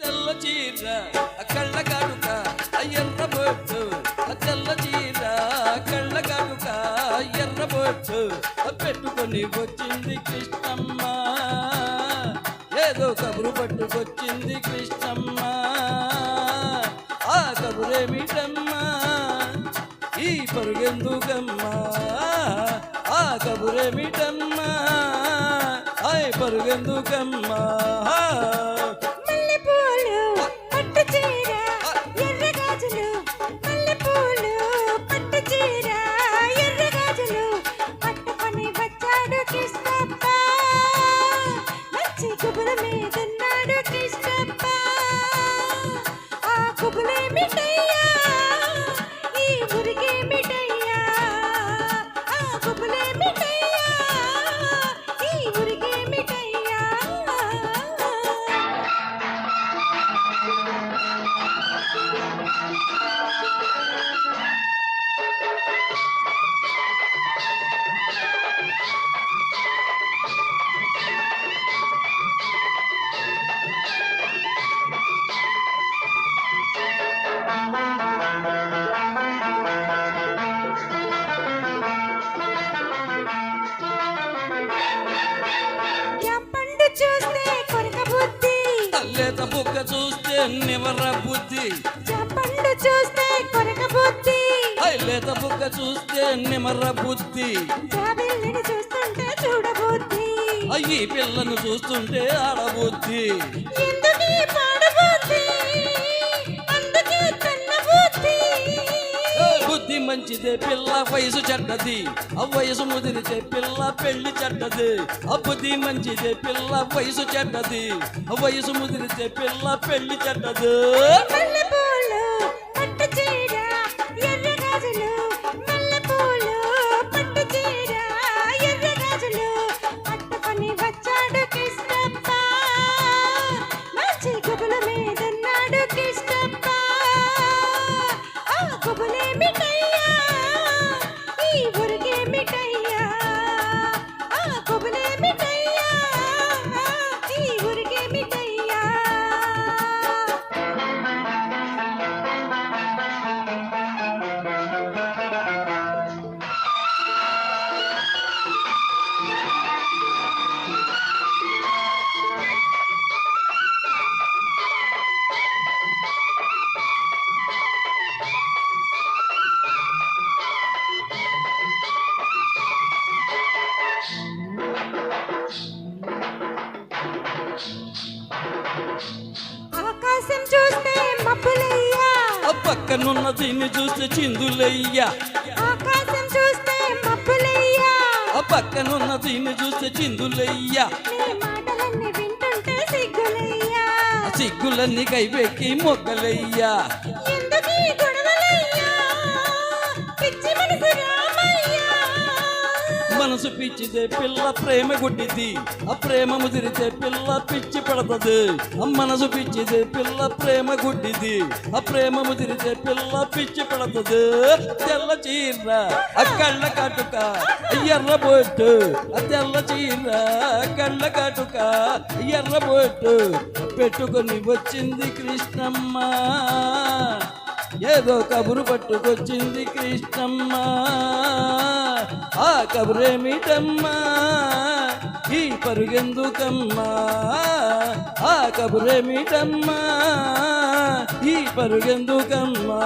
తెల్ల చీర ఆ కళ్ళ కాటుక ఆ ఎర్ర బొట్టు ఆ తెల్ల చీర కళ్ళ కాటుక ఆ ఎర్ర బొట్టు ఆ పెట్టుకొని వచ్చింది కృష్ణమ్మ. ఏదో కబురు పట్టుకొచ్చింది కృష్ణమ్మ. ఆ కబురేమిటమ్మా? ఈ పరుగెందుకమ్మా? ఆ కబురేమిటమ్మా? ఆయ్ పరుగెందుకమ్మా. చూస్తే నివర బుద్ధి. పండు చూస్తే కొరక బుద్ధి. లేత బుక్క చూస్తే నిమర బుద్ధి. జాబిల్లిని చూస్తుంటే చూడబుద్ధి. అయ్యి పిల్లను చూస్తుంటే ఆడబుద్ధి. మంచిదే పిల్ల వయసు చెడ్డది. ఆ వయసు ముదిరితే పిల్ల పెళ్ళి చెడ్డది. ఆ బుద్ధి మంచిదే పిల్ల వయసు చెడ్డది. ఆ వయసు ముదిరితే పిల్ల పెళ్ళి చెడ్డది. ఆకాశం చూస్తే మబ్బులయ్యా. ఆ పక్కనున్న దీన్ని చూస్తే చిందులయ్యా. ఆకాశం చూస్తే మబ్బులయ్యా. ఆ పక్కనున్న దీన్ని చూస్తే చిందులయ్యా. నీ మాటలన్నీ వింటుంటే సిగ్గులయ్యా. ఆ సిగ్గులన్నీ కైపెక్కి మొగ్గలయ్యా. మనసు పిచ్చిదే పిల్ల ప్రేమ గుడ్డిది. ఆ ప్రేమ ముదిరితే పిల్ల పిచ్చి పడతది. ఆ మనసు పిచ్చిదే పిల్ల ప్రేమ గుడ్డిది. ఆ ప్రేమ ముదిరితే పిల్ల పిచ్చి పడతది. తెల్ల చీర ఆ కళ్ళ కాటుక ఎర్ర బొట్టు. ఆ తెల్ల చీర కళ్ళ కాటుక ఎర్ర బొట్టు. పెట్టుకొని వచ్చింది కృష్ణమ్మ. ఏదో కబురు పట్టుకొచ్చింది కృష్ణమ్మ. ఆ కబురేమిటమ్మా? ఈ పరుగెందుకమ్మా? ఆ కబురేమిటమ్మా? ఈ పరుగెందుకమ్మా?